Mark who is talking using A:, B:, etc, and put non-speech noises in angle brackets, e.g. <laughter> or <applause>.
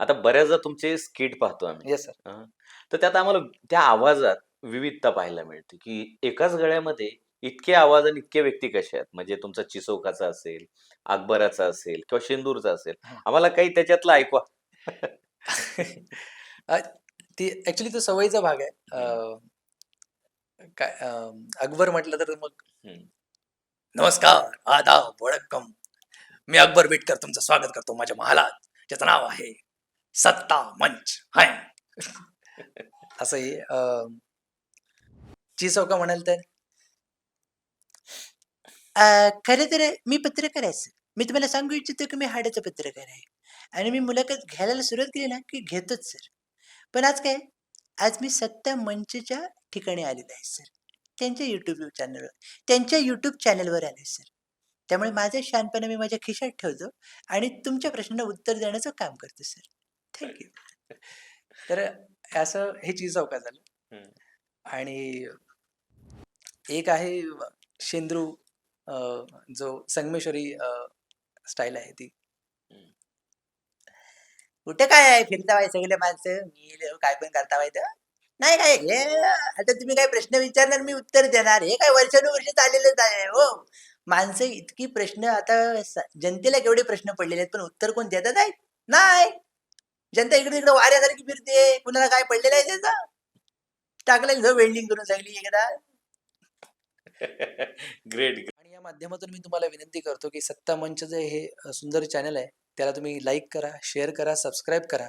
A: आता बऱ्याचदा तुमचे स्किट पाहतो आम्ही.
B: Yes sir.
A: तर त्यात आम्हाला त्या आवाजात विविधता पाहायला मिळते की एकाच गळ्यामध्ये इतके आवाज आणि इतके व्यक्ती कसे आहेत? म्हणजे तुमचा चिसोकाचा असेल अकबराचा असेल किंवा शेंदूरचा असेल. आम्हाला काही त्याच्यातलं ऐकवा. <laughs>
B: ती ऍक्च्युली तो सवयीचा भाग आहे. काय अकबर म्हटलं तर मग. नमस्कार आदाब वडक्कम. मी अकबर बिटकर तुमचं स्वागत करतो माझ्या महालात ज्याचं नाव आहे सत्ता मंच. हाय. <laughs> असंही जी चौका म्हणाल तर? खरे तर मी पत्रकार आहे सर. मी तुम्हाला सांगू इच्छितो की मी हाडाचा पत्रकार आहे. आणि मी मुलाखत घ्यायला सुरुवात केली ना की घेतोच सर. पण आज काय? आज मी सत्ता मंचच्या ठिकाणी आलेलो आहे सर. त्यांच्या युट्यूब चॅनलवर त्यांच्या यूट्यूब चॅनलवर आले सर. त्यामुळे माझं शहाणपणा मी माझ्या खिशात ठेवतो आणि तुमच्या प्रश्नांना उत्तर देण्याचं काम करतो सर. थँक्यू तर असं हे चीज चौका झालं. आणि एक आहे शेंद्रू जो संगमेश्वरी स्टाईल आहे ती. कुठे काय आहे? फिरता बाय सगळे माणसं? मी काय पण करता तर नाही काय? हे आता तुम्ही काय प्रश्न विचारणार मी उत्तर देणार. हे काय वर्षानुवर्ष चाललेलंच आहे हो. माणसं इतकी प्रश्न आता जनतेला केवढे प्रश्न पडलेले आहेत पण उत्तर कोण देतात नाही. जनता इकडे तिकडे वाऱ्यासारखी फिरते. कुणाला काय पडलेलं आहे त्याचा? टाकलं वेल्डिंग करून सांगली एकदा. <laughs>
A: ग्रेट
B: आणि या माध्यमातून मी तुम्हाला विनंती करतो की सत्ता मंच जे हे सुंदर चॅनल आहे त्याला तुम्ही लाईक करा शेअर करा सबस्क्राईब करा.